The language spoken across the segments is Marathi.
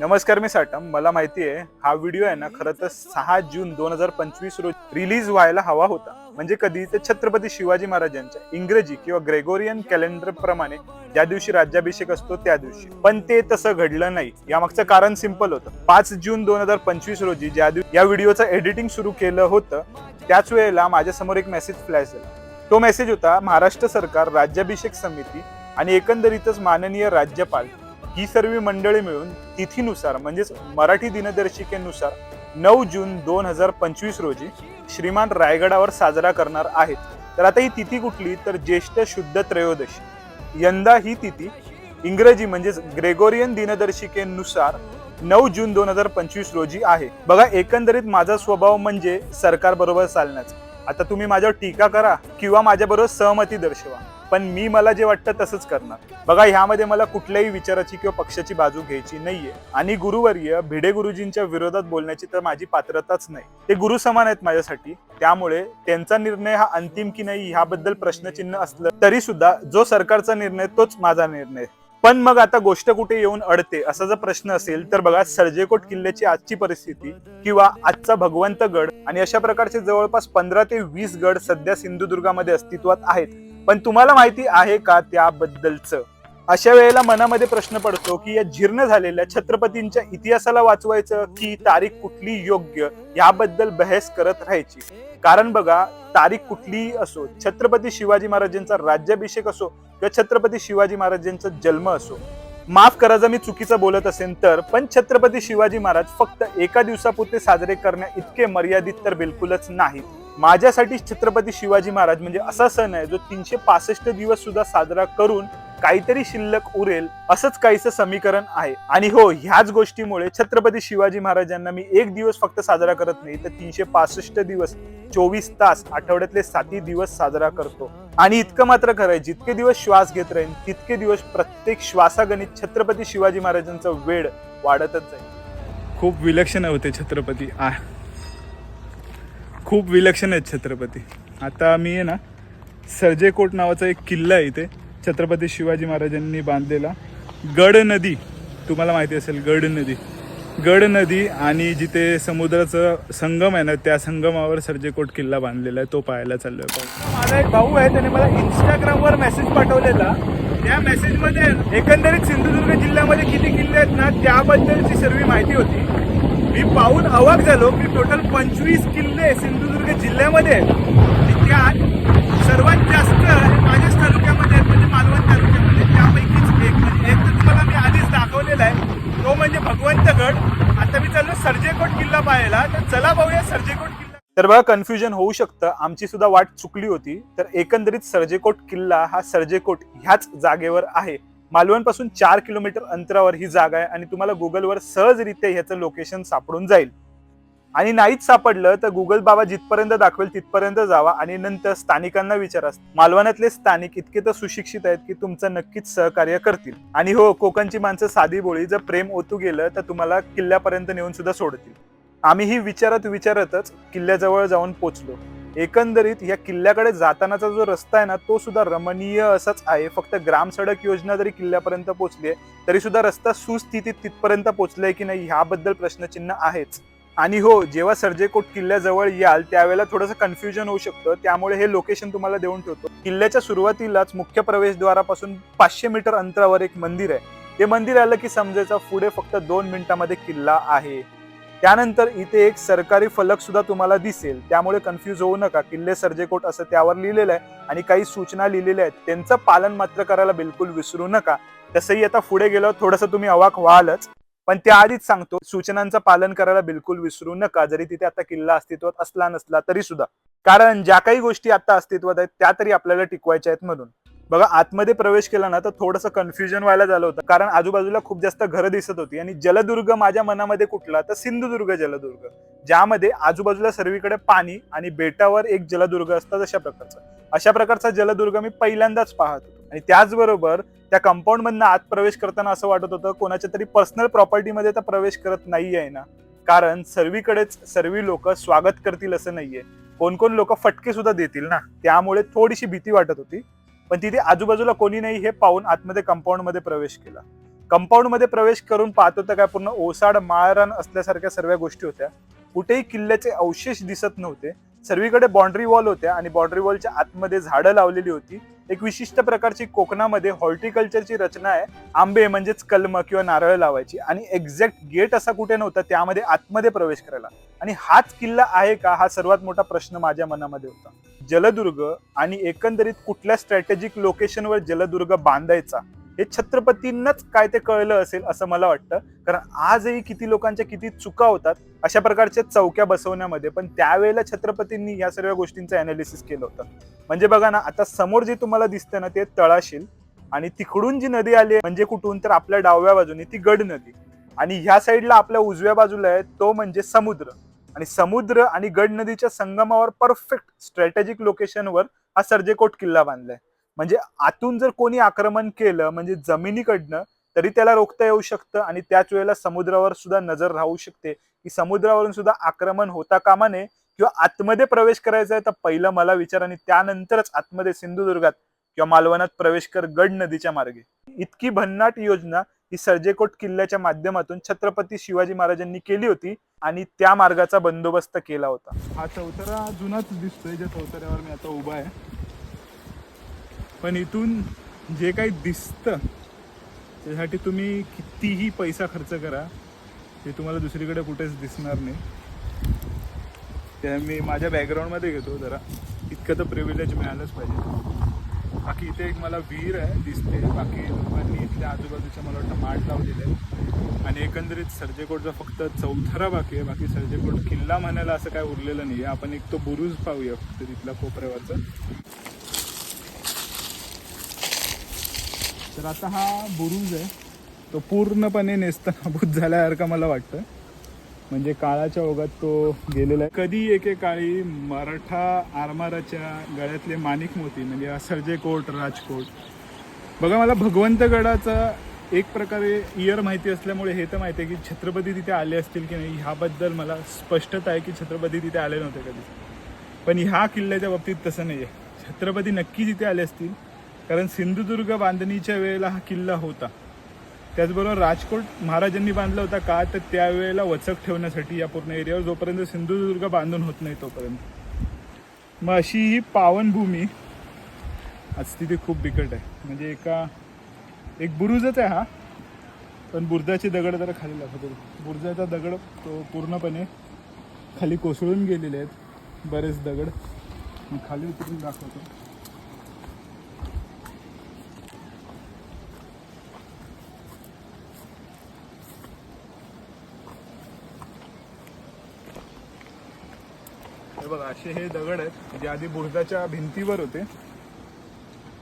नमस्कार मी साटम. मला माहिती आहे हा व्हिडिओ आहे ना खरं तर सहा जून दोन हजार पंचवीस रोजी रिलीज व्हायला हवा होता. म्हणजे कधी ते छत्रपती शिवाजी महाराजांच्या इंग्रजी किंवा ग्रेगोरियन कॅलेंडर प्रमाणे ज्या दिवशी राज्याभिषेक असतो त्या दिवशी. पण ते तसं घडलं नाही. यामागचं कारण सिंपल होतं. पाच जून दोन हजार पंचवीस रोजी ज्या दिवशी या व्हिडिओचं एडिटिंग सुरू केलं होतं त्याच वेळेला माझ्यासमोर एक मेसेज फ्लॅश झाला. तो मेसेज होता महाराष्ट्र सरकार राज्याभिषेक समिती आणि एकंदरीतच माननीय राज्यपाल ही सर्व मंडळी मिळून तिथीनुसार म्हणजेच मराठी दिनदर्शिकेनुसार नऊ जून दोन हजार पंचवीस रोजी श्रीमान रायगडावर साजरा करणार आहेत. तर आता ही तिथी कुठली? तर ज्येष्ठ शुद्ध त्रयोदशी. यंदा ही तिथी इंग्रजी म्हणजेच ग्रेगोरियन दिनदर्शिकेनुसार नऊ जून दोन हजार पंचवीस रोजी आहे. बघा एकंदरीत माझा स्वभाव म्हणजे सरकार बरोबर चालण्याचा. आता तुम्ही माझ्यावर टीका करा किंवा माझ्याबरोबर सहमती दर्शवा. पण मी मला जे वाटतं तसंच करणार. बघा ह्यामध्ये मला कुठल्याही विचाराची किंवा पक्षाची बाजू घ्यायची नाहीये. आणि गुरुवर्य भिडे गुरुजींच्या विरोधात बोलण्याची तर माझी पात्रताच नाही. ते गुरु समान आहेत माझ्यासाठी. त्यामुळे त्यांचा निर्णय हा अंतिम की नाही ह्याबद्दल प्रश्नचिन्ह असलं तरी सुद्धा जो सरकारचा निर्णय तोच माझा निर्णय पण मग आता गोष्ट कुठे येऊन अडते असा जर प्रश्न असेल तर बघा सर्जेकोट किल्ल्याची आजची परिस्थिती किंवा आजचा भगवंत गड आणि अशा प्रकारचे जवळपास पंधरा ते वीस गड सध्या सिंधुदुर्गामध्ये अस्तित्वात आहेत. पण तुम्हाला माहिती आहे का त्याबद्दलचं? अशा वेळेला मनामध्ये प्रश्न पडतो की या जीर्ण झालेल्या छत्रपतींच्या इतिहासाला वाचवायचं की तारीख कुठली योग्य याबद्दल बहस करत राहायची? कारण बघा तारीख कुठलीही असो छत्रपती शिवाजी महाराजांचा राज्याभिषेक असो किंवा छत्रपती शिवाजी महाराजांचा जन्म असो. माफ करा जर मी चुकीचं बोलत असेल तर पण छत्रपती शिवाजी महाराज फक्त एका दिवसापुरते साजरे करण्या इतके मर्यादित तर बिलकुलच नाहीत. माझ्यासाठी छत्रपती शिवाजी महाराज म्हणजे असा सण आहे जो तीनशे पासष्ट दिवस सुद्धा साजरा करून काहीतरी शिल्लक उरेल असंच काहीचं समीकरण आहे. आणि हो ह्याच गोष्टीमुळे छत्रपती शिवाजी महाराजांना मी एक दिवस फक्त साजरा करत नाही तर तीनशे पासष्ट दिवस चोवीस तास आठवड्यातले साती दिवस साजरा करतो. आणि इतकं मात्र खरं आहे जितके दिवस श्वास घेत राहील तितके दिवस प्रत्येक श्वासागणित छत्रपती शिवाजी महाराजांचा वेळ वाढतच जाईल. खूप विलक्षण होते छत्रपती. आ खूप विलक्षण आहेत छत्रपती. आता मी आहे ना सर्जेकोट नावाचा एक किल्ला आहे इथे. छत्रपती शिवाजी महाराजांनी बांधलेला. गड नदी तुम्हाला माहिती असेल गड नदी. गड नदी आणि जिथे समुद्राचं संगम आहे ना त्या संगमावर सर्जेकोट किल्ला बांधलेला आहे तो पाहायला चाललोय माझा एक भाऊ आहे त्याने मला इंस्टाग्रामवर मेसेज पाठवलेला. त्या मेसेजमध्ये एकंदरीत सिंधुदुर्ग जिल्ह्यामध्ये किती किल्ले आहेत ना त्याबद्दलची सर्व माहिती होती. मी पाहून अवाक झालो की टोटल पंचवीस किल्ले सिंधुदुर्ग जिल्ह्यामध्ये त्यात सर्वात जास्त माझ्याच तालुक्यामध्ये म्हणजे मालवण तालुक्यामध्ये. त्यापैकीच एक म्हणजे एक तर तुम्हाला मी आधीच दाखवलेला आहे. तो म्हणजे भगवंतगड. आता मी चाललो सर्जेकोट किल्ला पाहायला. तर चला पाहूया सर्जेकोट किल्ला. तर बघा कन्फ्युजन होऊ शकतं. आमची सुद्धा वाट चुकली होती. तर एकंदरीत सर्जेकोट किल्ला हा सर्जेकोट ह्याच जागेवर आहे. मालवणपासून चार किलोमीटर अंतरावर ही जागा आहे आणि तुम्हाला गुगलवर सहजरित्या ह्याचं लोकेशन सापडून जाईल. आणि नाहीच सापडलं तर गुगल बाबा जिथपर्यंत दाखवेल तिथपर्यंत जावा आणि नंतर स्थानिकांना विचारा. मालवणातले स्थानिक इतके तर सुशिक्षित आहेत की तुमचं नक्कीच सहकार्य करतील. आणि हो कोकणची माणसं साधी बोळी जर प्रेम ओतू गेलं तर तुम्हाला किल्ल्यापर्यंत नेऊन सुद्धा सोडतील. आम्ही ही विचारत विचारतच किल्ल्याजवळ जाऊन पोचलो. एकंदरीत या किल्ल्याकडे जातानाचा जो रस्ता आहे ना तो सुद्धा रमणीय असाच आहे. फक्त ग्राम सडक योजना जरी किल्ल्यापर्यंत पोहोचली आहे तरी सुद्धा रस्ता सुस्थितीत तिथपर्यंत पोहोचलाय की नाही ह्याबद्दल प्रश्नचिन्ह आहेच. आणि हो जेव्हा सर्जेकोट किल्ल्याजवळ याल त्यावेळेला थोडंसं कन्फ्युजन होऊ शकतं. त्यामुळे हे लोकेशन तुम्हाला देऊन ठेवतो. किल्ल्याच्या सुरुवातीलाच मुख्य प्रवेशद्वारापासून पाचशे मीटर अंतरावर एक मंदिर आहे. ते मंदिर आलं की समजायचं पुढे फक्त दोन मिनिटांमध्ये किल्ला आहे. त्यानंतर इथे एक सरकारी फलक सुद्धा तुम्हाला दिसेल. त्यामुळे कन्फ्युज होऊ नका. किल्ले सर्जेकोट असं त्यावर लिहिलेलं आहे आणि काही सूचना लिहिलेल्या आहेत. त्यांचं पालन मात्र करायला बिलकुल विसरू नका. तसंही आता पुढे गेलं थोडंसं तुम्ही अवाक व्हालच. पण त्याआधीच सांगतो सूचनांचं पालन करायला बिलकुल विसरू नका. जरी तिथे आता किल्ला अस्तित्वात असला नसला तरी सुद्धा. कारण ज्या काही गोष्टी आता अस्तित्वात आहेत त्या तरी आपल्याला टिकवायच्या आहेत म्हणून. बघा आतमध्ये प्रवेश केला ना तर थोडंसं कन्फ्युजन व्हायला झालं होतं. कारण आजूबाजूला खूप जास्त घरं दिसत होती. आणि जलदुर्ग माझ्या मनामध्ये कुठला तर सिंधुदुर्ग जलदुर्ग. ज्यामध्ये आजूबाजूला सर्वीकडे पाणी आणि बेटावर एक जलदुर्ग असतात अशा प्रकारचा. अशा प्रकारचा जलदुर्ग मी पहिल्यांदाच पाहत होतो. आणि त्याचबरोबर त्या कंपाऊंड मधनं आत प्रवेश करताना असं वाटत होतं कोणाच्या तरी पर्सनल प्रॉपर्टीमध्ये तर प्रवेश करत नाही आहे ना. कारण सर्वीकडेच सर्व लोक स्वागत करतील असं नाहीये. कोण कोण लोक फटके सुद्धा देतील ना. त्यामुळे थोडीशी भीती वाटत होती. पण तिथे आजूबाजूला कोणी नाही हे पाहून आतमध्ये कंपाऊंडमध्ये प्रवेश केला. कंपाऊंडमध्ये प्रवेश करून पाहतो तर काय पूर्ण ओसाड माळरान असल्यासारख्या सर्व गोष्टी होत्या. कुठेही किल्ल्याचे अवशेष दिसत नव्हते. सर्वीकडे बाउंड्री वॉल होत्या आणि बाउंड्री वॉलच्या आतमध्ये झाडं लावलेली होती. एक विशिष्ट प्रकारची कोकणामध्ये हॉर्टिकल्चरची रचना आहे. आंबे म्हणजेच कलम किंवा नारळ लावायची. आणि एक्झॅक्ट गेट असा कुठे नव्हता त्यामध्ये आतमध्ये प्रवेश करायला. आणि हाच किल्ला आहे का? हा सर्वात मोठा प्रश्न माझ्या मनामध्ये होता. जलदुर्ग आणि एकंदरीत कुठल्या स्ट्रॅटेजिक लोकेशनवर जलदुर्ग बांधायचा? हे छत्रपतींनाच काय ते कळलं असेल असं मला वाटतं. कारण आजही किती लोकांच्या किती चुका होतात अशा प्रकारच्या चौक्या बसवण्यामध्ये. पण त्यावेळेला छत्रपतींनी या सर्व गोष्टींचं अनालिसिस केलं होतं. म्हणजे बघा ना आता समोर जे तुम्हाला दिसतं ना ते तळाशील. आणि तिकडून जी नदी आली म्हणजे कुठून? तर आपल्या डाव्या बाजूने ती गड नदी. आणि ह्या साईडला आपल्या उजव्या बाजूला आहे तो म्हणजे समुद्र. आणि समुद्र आणि गड नदीच्या संगमावर परफेक्ट स्ट्रॅटेजिक लोकेशनवर हा सर्जेकोट किल्ला बांधलाय. म्हणजे आतून जर कोणी आक्रमण केलं म्हणजे जमिनीकडनं तरी त्याला रोखता येऊ शकतं आणि त्याच वेळेला समुद्रावर सुद्धा नजर राहू शकते. की समुद्रावरून सुद्धा आक्रमण होता कामा नये किंवा आतमध्ये प्रवेश करायचा आहे तर पहिलं मला विचार आणि त्यानंतरच आतमध्ये सिंधुदुर्गात किंवा मालवणात प्रवेश कर गड नदीच्या मार्गे. इतकी भन्नाट योजना ही सर्जेकोट किल्ल्याच्या माध्यमातून छत्रपती शिवाजी महाराजांनी केली होती आणि त्या मार्गाचा बंदोबस्त केला होता. हा चौथरा जुनाच दिसतोय ज्या चौथऱ्यावर मी आता उभा आहे. पण इथून जे काही दिसतं त्यासाठी तुम्ही कितीही पैसा खर्च करा ते तुम्हाला दुसरीकडे कुठेच दिसणार नाही. त्या मी माझ्या बॅकग्राऊंडमध्ये घेतो जरा. इतकं तर प्रिव्हिलेज मिळालंच पाहिजे. बाकी इथे एक मला विहीर आहे दिसते. बाकी लोकांनी इथल्या आजूबाजूच्या मला वाटतं माठ लावलेले आहे आणि एकंदरीत सर्जेकोटचा फक्त चौथरा बाकी आहे. बाकी सर्जेकोट किल्ला म्हणायला असं काय उरलेलं नाही आहे आपण एक तो बुरुज पाहूया फक्त तिथला कोपऱ्यावरचा. तर आता हा बुरुज आहे. तो पूर्णपणे नेस्तनाभूत झाल्यासारखा मला वाटतं. म्हणजे काळाच्या ओघात तो गेलेला आहे. कधी एकेकाळी मराठा आरमाराच्या गळ्यातले माणिक मोती म्हणजे हा सर्जेकोट राजकोट. बघा मला भगवंतगडाचा एक प्रकारे इयर माहिती असल्यामुळे हे तर माहिती आहे की छत्रपती तिथे आले असतील की नाही ह्याबद्दल मला स्पष्टता आहे की छत्रपती तिथे आले नव्हते कधी. पण ह्या किल्ल्याच्या बाबतीत तसं नाही आहे छत्रपती नक्की तिथे आले असतील कारण सिंधुदुर्ग बांधणीच्या वेळेला हा किल्ला होता. त्याचबरोबर राजकोट महाराजांनी बांधला होता का तर त्यावेळेला वचक ठेवण्यासाठी या पूर्ण एरियावर जोपर्यंत सिंधुदुर्ग बांधून होत नाही तोपर्यंत. मग अशी ही पावनभूमी आज तिथे खूप बिकट आहे. म्हणजे एका एक बुरुजच आहे हा. पण बुरुजाचे दगड जरा खाली दाखवतो. बुरुजाचा दगड तो पूर्णपणे खाली कोसळून गेलेले आहेत. बरेच दगड. मग खाली उतरून दाखवतो. बघा असे हे दगड आहेत जे आधी बुरुजाच्या भिंतीवर होते.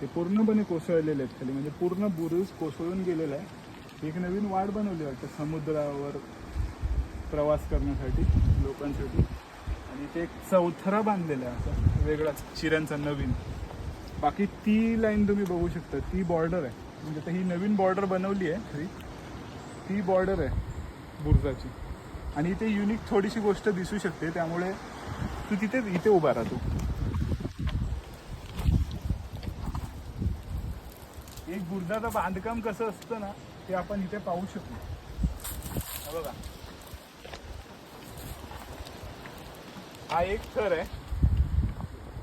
ते पूर्णपणे कोसळलेले आहेत खाली. म्हणजे पूर्ण बुरुज कोसळून गेलेला आहे. एक नवीन वाट बनवली वाटतं समुद्रावर प्रवास करण्यासाठी लोकांसाठी. आणि ते एक चौथरा बांधलेला आहे असा. वेगळाच चिऱ्यांचा नवीन. बाकी ती लाईन तुम्ही बघू शकता. ती बॉर्डर आहे. म्हणजे आता ही नवीन बॉर्डर बनवली आहे खरी. ती बॉर्डर आहे बुरुजाची. आणि इथे युनिक थोडीशी गोष्ट दिसू शकते. त्यामुळे तू तिथे इथे उभा राहतो एक बुरजाचं बांधकाम कसं असतं ना ते आपण इथे पाहू शकतो बघा. हा एक थर आहे.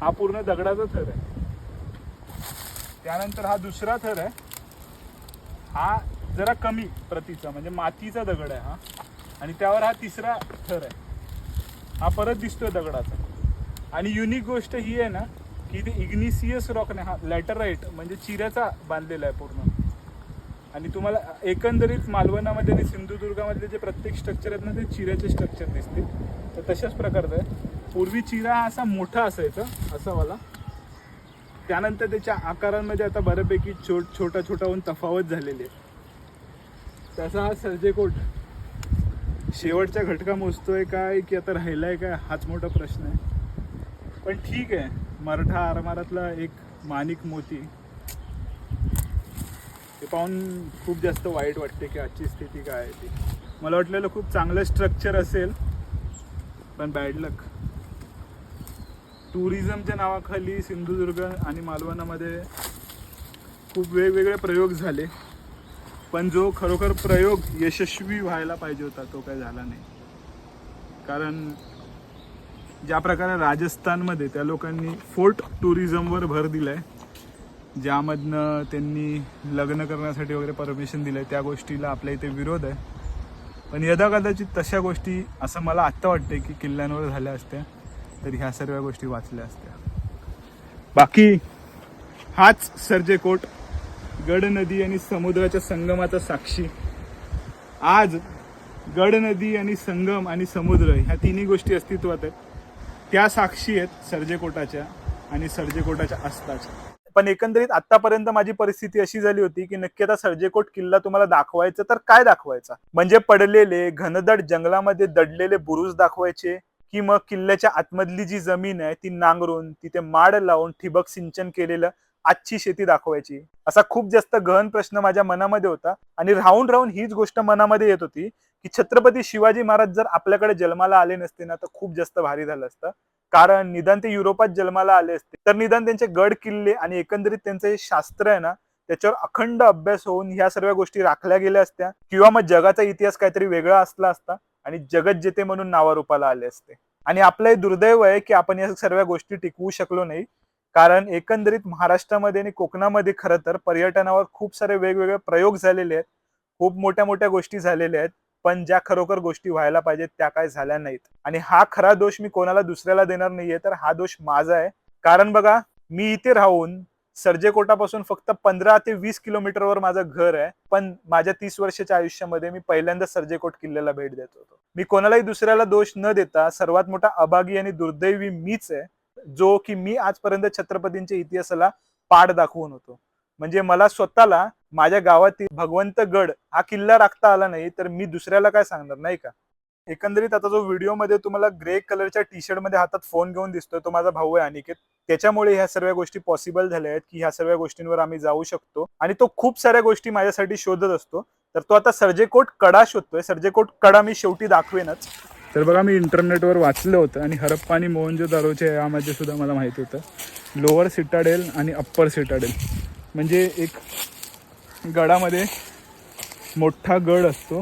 हा पूर्ण दगडाचा थर आहे. त्यानंतर हा दुसरा थर आहे. हा जरा कमी प्रतीचा म्हणजे मातीचा दगड आहे हा. आणि त्यावर हा तिसरा थर आहे. हा परत दिसतोय दगडाचा. आणि युनिक गोष्ट ही आहे ना की इथे इग्निसियस रॉकने हा लॅटराईट म्हणजे चिऱ्याचा बांधलेला आहे पूर्ण. आणि तुम्हाला एकंदरीत मालवणामध्ये आणि सिंधुदुर्गामधले जे प्रत्येक स्ट्रक्चर आहेत ना ते चिऱ्याचे स्ट्रक्चर दिसतील तर तशाच प्रकारचं आहे. पूर्वी चिरा हा असा मोठा असायचा असा वाला. त्यानंतर त्याच्या आकारांमध्ये आता बऱ्यापैकी छोट छोटा छोटा होऊन तफावत झालेली आहे. त्याचा हा सर्जेकोट शेवटच्या घटका मोजतोय काय की आता राहिलाय काय हाच मोठा प्रश्न आहे. पण ठीक आहे मराठा आरमारातला एक माणिक मोती. ते पाहून खूप जास्त वाईट वाटते की आजची स्थिती काय आहे ती. मला वाटलेलं खूप चांगलं स्ट्रक्चर असेल पण बॅड लक टुरिझमच्या नावाखाली सिंधुदुर्ग आणि मालवणामध्ये खूप वेगवेगळे प्रयोग झाले. पण जो खरोखर प्रयोग यशस्वी व्हायला पाहिजे होता तो काही झाला नाही. कारण ज्या प्रकारे राजस्थानमध्ये त्या लोकांनी फोर्ट टुरिझमवर भर दिलाय ज्यामधनं त्यांनी लग्न करण्यासाठी वगैरे परमिशन दिलंय त्या गोष्टीला आपल्या इथे विरोध आहे. पण यदा कदाचित तशा गोष्टी असं मला आत्ता वाटतंय की किल्ल्यांवर झाल्या असत्या तर ह्या सर्व गोष्टी वाचल्या असत्या. बाकी हाच सर्जे कोट. गड नदी आणि समुद्राच्या संगमाचा साक्षी. आज गड नदी आणि संगम आणि समुद्र ह्या तिन्ही गोष्टी अस्तित्वात आहेत. त्या साक्षी आहेत सर्जेकोटाच्या आणि सर्जेकोटाच्या अस्ताच्या पण एकंदरीत आतापर्यंत माझी परिस्थिती अशी झाली होती की नक्की आता सर्जेकोट किल्ला तुम्हाला दाखवायचा तर काय दाखवायचा? म्हणजे पडलेले घनदड जंगलामध्ये दडलेले बुरुज दाखवायचे की मग किल्ल्याच्या आतमधली जी जमीन आहे ती नांगरून तिथे माड लावून ठिबक सिंचन केलेलं आजची शेती दाखवायची. असा खूप जास्त गहन प्रश्न माझ्या मनामध्ये होता आणि राहून राहून हीच गोष्ट मनामध्ये येत होती की छत्रपती शिवाजी महाराज जर आपल्याकडे जन्माला आले नसते ना तर खूप जास्त भारी झालं असतं. कारण निदान ते युरोपात जन्माला आले असते. तर निदान त्यांचे गड किल्ले आणि एकंदरीत त्यांचं हे शास्त्र आहे ना त्याच्यावर अखंड अभ्यास होऊन ह्या सर्व गोष्टी राखल्या गेल्या असत्या किंवा मग जगाचा इतिहास काहीतरी वेगळा असला असता आणि जगत जेते म्हणून नावारूपाला आले असते. आणि आपलं हे दुर्दैव आहे की आपण या सर्व गोष्टी टिकवू शकलो नाही. कारण एकंदरीत महाराष्ट्रामध्ये आणि कोकणामध्ये खरं तर पर्यटनावर खूप सारे वेगवेगळे प्रयोग झालेले आहेत. खूप मोठ्या मोठ्या गोष्टी झालेल्या आहेत पण ज्या खरोखर गोष्टी व्हायला पाहिजेत त्या काय झाल्या नाहीत. आणि हा खरा दोष मी कोणाला दुसऱ्याला देणार नाहीये तर हा दोष माझा आहे. कारण बघा मी इथे राहून सर्जेकोटापासून फक्त पंधरा ते वीस किलोमीटरवर माझं घर आहे पण माझ्या तीस वर्षाच्या आयुष्यामध्ये मी पहिल्यांदा सर्जेकोट किल्ल्याला भेट देत होतो. मी कोणालाही दुसऱ्याला दोष न देता सर्वात मोठा अभागी आणि दुर्दैवी मीच आहे. जो की मी आजपर्यंत छत्रपतींच्या इतिहासाला पाठ दाखवून होतो. म्हणजे मला स्वतःला माझ्या गावातील भगवंत गड हा किल्ला राखता आला नाही तर मी दुसऱ्याला काय सांगणार नाही का? एकंदरीत आता जो व्हिडिओमध्ये तुम्हाला ग्रे कलरच्या टी शर्टमध्ये हातात फोन घेऊन दिसतोय तो माझा भाऊ आहे अनिकेत. त्याच्यामुळे ह्या सर्व गोष्टी पॉसिबल झाल्या आहेत की ह्या सर्व गोष्टींवर आम्ही जाऊ शकतो. आणि तो खूप साऱ्या गोष्टी माझ्यासाठी शोधत असतो. तर तो आता सर्जेकोट कडा शोधतोय. सर्जेकोट कडा मी शेवटी दाखवेनच. तर बघा मी इंटरनेटवर वाचलं होतं आणि हरप्पा आणि मोहनजो दारोचे यामध्ये सुद्धा मला माहिती होतं. लोअर सिटाडेल आणि अप्पर सिटाडेल म्हणजे एक गडामध्ये मोठा गड असतो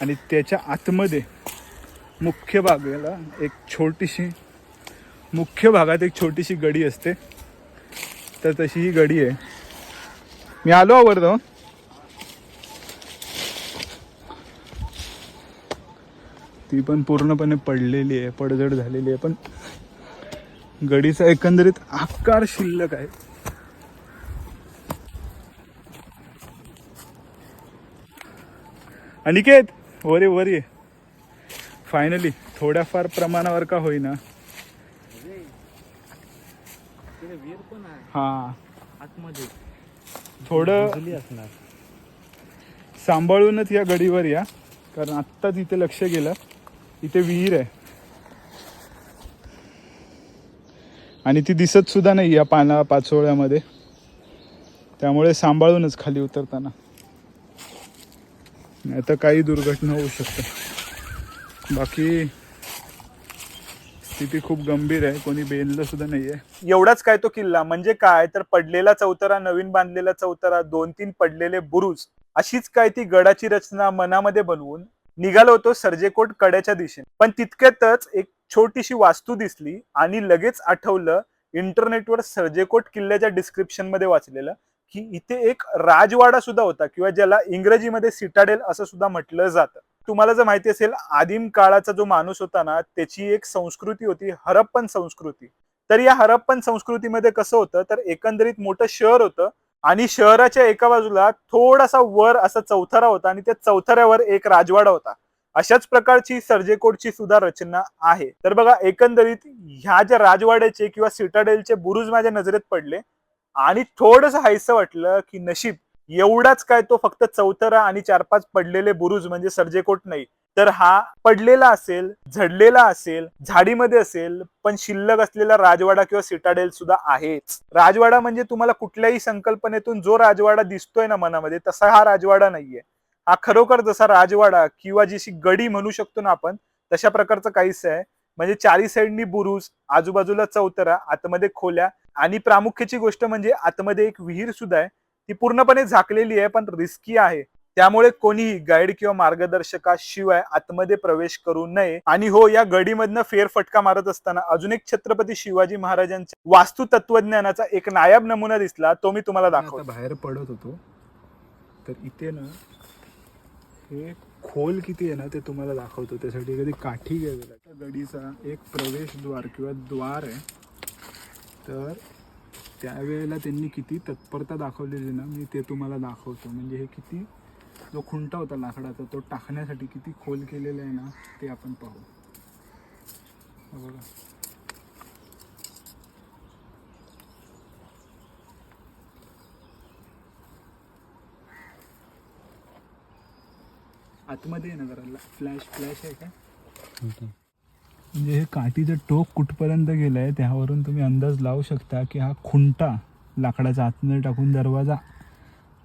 आणि त्याच्या आतमध्ये मुख्य भागाला एक छोटीशी मुख्य भागात एक छोटीशी गडी असते. तर तशी ही गडी आहे. मी आलो आवडतो ती पण पूर्णपणे पडलेली आहे पडझड झालेली आहे. पण गडीचा एकंदरीत आकार शिल्लक आहे. अनिकेत वरे वरे. फायनली थोड्याफार प्रमाणावर का होईना. हा. आतमध्ये थोडं असणार सांभाळूनच या गडीवर या कारण आत्ताच इथे लक्ष गेलं. इथे विहीर आहे. आणि ती दिसत सुद्धा नाही या पाना पाचोळ्यामध्ये. त्यामुळे सांभाळूनच खाली उतरताना. नाही तर काही दुर्घटना होऊ शकते. बाकी स्थिती खूप गंभीर आहे. कोणी बेनलं सुद्धा नाहीये. एवढाच काय तो किल्ला? म्हणजे काय? तर पडलेला चौतारा नवीन बांधलेला चौतारा दोन तीन पडलेले बुरुज अशीच काय ती गडाची रचना मनामध्ये बनवून निघालो होतो सर्जेकोट कड्याच्या दिशेने. पण तितक्यातच एक छोटीशी वास्तू दिसली आणि लगेच आठवलं इंटरनेटवर सर्जेकोट किल्ल्याच्या डिस्क्रिप्शनमध्ये वाचलेलं की इथे एक राजवाडा सुद्धा होता किंवा ज्याला इंग्रजीमध्ये सिटाडेल असं सुद्धा म्हटलं जातं. तुम्हाला जर माहिती असेल आदिम काळाचा जो माणूस होता ना त्याची एक संस्कृती होती हरप्पन संस्कृती. तर या हरप्पन संस्कृतीमध्ये कसं होतं तर एकंदरीत मोठं शहर होतं आणि शहराच्या एका बाजूला थोडासा वर असा चौथरा होता आणि त्या चौथऱ्यावर एक राजवाडा होता. अशाच प्रकारची सर्जेकोटची सुद्धा रचना आहे. तर बघा एकंदरीत ह्या ज्या राजवाड्याचे किंवा सिटाडेलचे बुरुज माझ्या नजरेत पडले आणि थोडस हायसं वाटलं की नशीब एवढाच काय तो फक्त चौथरा आणि चार पाच पडलेले बुरुज म्हणजे सर्जेकोट नाही. तर हा पडलेला असेल झडलेला असेल झाडीमध्ये असेल पण शिल्लक असलेला राजवाडा किंवा सिटाडेल सुद्धा आहेच. राजवाडा म्हणजे तुम्हाला कुठल्याही संकल्पनेतून जो राजवाडा दिसतोय ना मनामध्ये तसा हा राजवाडा नाहीये. हा खरोखर जसा राजवाडा किंवा जशी गडी म्हणू शकतो ना आपण तशा प्रकारचं काहीच आहे. म्हणजे चारी साईडनी बुरुज आजूबाजूला चौतरा आतमध्ये खोल्या आणि प्रामुख्याची गोष्ट म्हणजे आतमध्ये एक विहीर सुद्धा आहे. ती पूर्णपणे झाकलेली आहे पण रिस्की आहे. त्यामुळे कोणीही गाईड किंवा मार्गदर्शकाशिवाय आतमध्ये प्रवेश करू नये. आणि हो या गडीमधनं फेरफटका मारत असताना अजून एक छत्रपती शिवाजी महाराजांच्या वास्तू तत्वज्ञानाचा एक नायब नमुना दिसला तो मी तुम्हाला दाखवतो. बाहेर पडत होतो. तर इथे ना हे खोल किती आहे ना ते तुम्हाला दाखवतो. त्यासाठी कधी काठी घ्यावी लागते. गडीचा एक प्रवेशद्वार किंवा द्वार आहे. तर त्यावेळेला त्यांनी किती तत्परता दाखवलेली ना मी ते तुम्हाला दाखवतो. म्हणजे हे किती जो खुंटा होता लाकडाचा तो टाकण्यासाठी किती खोल केलेला आहे ना ते आपण पाहू. बघा. आतमध्ये आहे ना जरा फ्लॅश फ्लॅश आहे का? म्हणजे हे काठीचं टोक कुठपर्यंत गेलं आहे त्यावरून तुम्ही अंदाज लावू शकता की हा खुंटा लाकडाचा आतमध्ये टाकून दरवाजा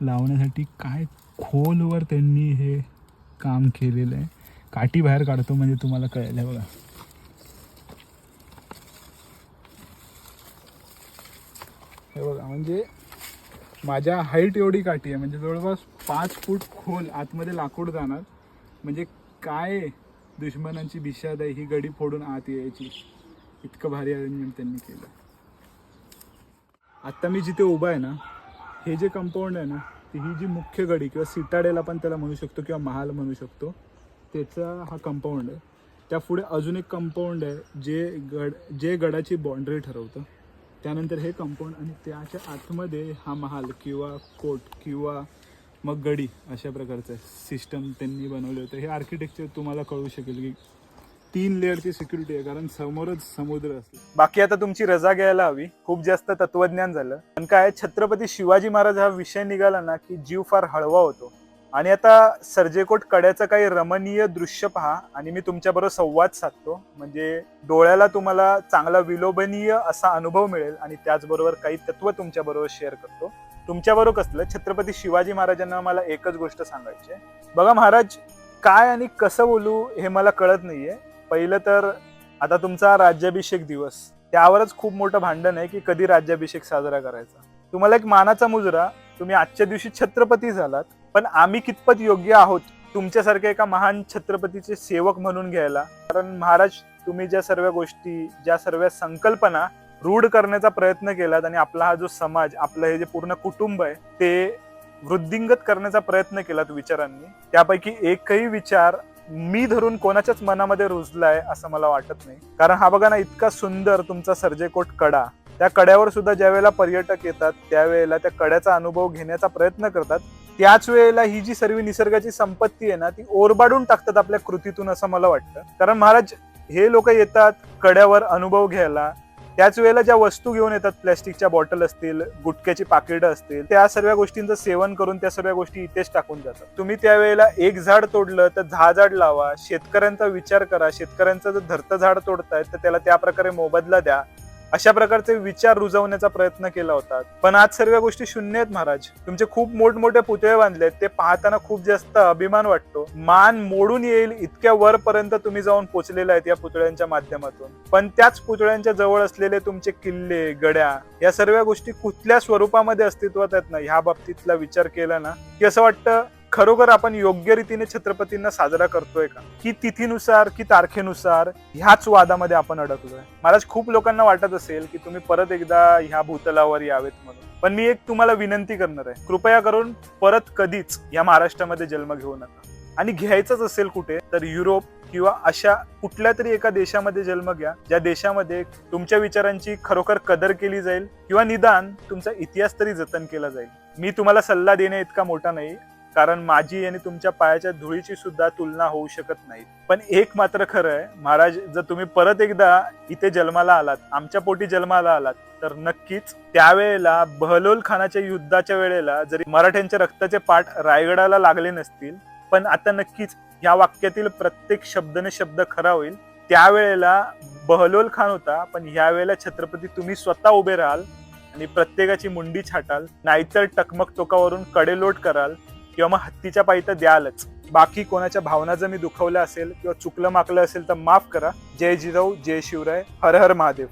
लावण्यासाठी काय खोलवर त्यांनी हे काम केलेलं आहे. काठी बाहेर काढतो म्हणजे तुम्हाला कळेल आहे बघा. हे बघा म्हणजे माझ्या हाईट एवढी काठी आहे म्हणजे जवळपास पाच फूट खोल आतमध्ये लाकूड जाणार. म्हणजे काय दुश्मनांची बिशाद आहे ही गडी फोडून आत यायची. इतकं भारी अरेंजमेंट त्यांनी केलं. आत्ता मी जिथे उभा आहे ना हे जे कंपाऊंड आहे ना ती ही जी मुख्य गडी किंवा सिटाडेला आपण त्याला म्हणू शकतो किंवा महाल म्हणू शकतो त्याचा हा कंपाऊंड आहे. त्या पुढे अजून एक कंपाऊंड आहे जे गड जे गडाची बाउंड्री ठरवतं. त्यानंतर हे कंपाऊंड आणि त्याच्या आतमध्ये हा महाल किंवा कोट किंवा मग गडी अशा प्रकारचं सिस्टम त्यांनी बनवले होते. हे आर्किटेक्चर तुम्हाला कळू शकेल की तीन लेअरची सिक्युरिटी आहे कारण समोरच समुद्र असतो बाकी आता तुमची रजा घ्यायला हवी. खूप जास्त तत्वज्ञान झालं. पण काय छत्रपती शिवाजी महाराज हा विषय निघाला ना की जीव फार हळवा होतो. आणि आता सर्जेकोट कड्याचं काही रमणीय दृश्य पहा आणि मी तुमच्याबरोबर संवाद साधतो. म्हणजे डोळ्याला तुम्हाला चांगला विलोभनीय असा अनुभव मिळेल आणि त्याचबरोबर काही तत्व तुमच्याबरोबर शेअर करतो. तुमच्याबरोबर कसलं? छत्रपती शिवाजी महाराजांना मला एकच गोष्ट सांगायची बघा महाराज काय आणि कसं बोलू हे मला कळत नाहीये. पहिलं तर आता तुमचा राज्याभिषेक दिवस. त्यावरच खूप मोठं भांडण आहे की कधी राज्याभिषेक साजरा करायचा. तुम्हाला एक मानाचा मुजरा तुम्ही आजच्या दिवशी छत्रपती झालात पण आम्ही कितपत योग्य आहोत तुमच्यासारख्या एका महान छत्रपतीचे सेवक म्हणून घ्यायला? कारण महाराज तुम्ही ज्या सर्व गोष्टी ज्या सर्व संकल्पना रूढ करण्याचा प्रयत्न केलात आणि आपला हा जो समाज आपलं हे जे पूर्ण कुटुंब आहे ते वृद्धिंगत करण्याचा प्रयत्न केलात विचारांनी. त्यापैकी एकही विचार मी धरून कोणाच्याच मनामध्ये रुजलाय असं मला वाटत नाही. कारण हा बघा ना इतका सुंदर तुमचा सर्जेकोट कडा. त्या कड्यावर सुद्धा ज्या वेळेला पर्यटक येतात त्यावेळेला त्या कड्याचा अनुभव घेण्याचा प्रयत्न करतात त्याच वेळेला ही जी सर्व निसर्गाची संपत्ती आहे ना ती ओरबाडून टाकतात आपल्या कृतीतून असं मला वाटतं. कारण महाराज हे लोक येतात कड्यावर अनुभव घ्यायला त्याच वेळेला ज्या वस्तू घेऊन येतात प्लॅस्टिकच्या बॉटल असतील गुटक्याची पाकिटं असतील त्या सर्व गोष्टींचं सेवन करून त्या सर्व गोष्टी इथेच टाकून जातात. तुम्ही त्यावेळेला एक झाड तोडलं तर दहा झाड लावा शेतकऱ्यांचा विचार करा शेतकऱ्यांचं जर धरतं झाड तोडतायत तर त्याला त्या प्रकारे मोबदला द्या. अशा प्रकारचे विचार रुजवण्याचा प्रयत्न केला होता. पण आज सर्व गोष्टी शून्य आहेत महाराज. तुमचे खूप मोठमोठे पुतळे बांधलेत. ते पाहताना खूप जास्त अभिमान वाटतो. मान मोडून येईल इतक्या वरपर्यंत तुम्ही जाऊन पोचलेला आहेत या पुतळ्यांच्या माध्यमातून. पण त्याच पुतळ्यांच्या जवळ असलेले तुमचे किल्ले गड्या या सर्व गोष्टी कुठल्या स्वरूपामध्ये अस्तित्वात आहेत ना? ह्या बाबतीतला विचार केला ना की असं वाटतं खरोखर आपण योग्य रीतीने छत्रपतींना साजरा करतोय का? की तिथीनुसार की तारखेनुसार ह्याच वादामध्ये आपण अडकलोय? मला खूप लोकांना वाटत असेल की तुम्ही परत एकदा ह्या भूतलावर यावेत म्हणून. पण मी एक तुम्हाला विनंती करणार आहे. कृपया करून परत कधीच या महाराष्ट्रामध्ये जन्म घेऊ नका. आणि घ्यायचंच असेल कुठे तर युरोप किंवा अशा कुठल्या तरी एका देशामध्ये जन्म घ्या ज्या देशामध्ये तुमच्या विचारांची खरोखर कदर केली जाईल किंवा निदान तुमचा इतिहास तरी जतन केला जाईल. मी तुम्हाला सल्ला देणे इतका मोठा नाही. कारण माझी आणि तुमच्या पायाच्या धुळीची सुद्धा तुलना होऊ शकत नाही. पण एक मात्र खरं आहे महाराज जर तुम्ही परत एकदा इथे जन्माला आलात आमच्या पोटी जन्माला आलात तर नक्कीच त्यावेळेला बहलोल खानाच्या युद्धाच्या वेळेला जरी मराठ्यांच्या रक्ताचे पाठ रायगडाला लागले नसतील पण आता नक्कीच या वाक्यातील प्रत्येक शब्दने शब्द खरा होईल. त्यावेळेला बहलोल खान होता पण यावेळेला छत्रपती तुम्ही स्वतः उभे राहाल आणि प्रत्येकाची मुंडी छाटाल नाहीतर टकमक टोकावरून कडेलोट कराल. किंवा मग हत्तीच्या पायी तर द्यालच. बाकी कोणाच्या भावना जर मी दुखवल्या असेल किंवा चुकलं माकलं असेल तर माफ करा. जय जिजाऊ जय शिवराय हर हर महादेव.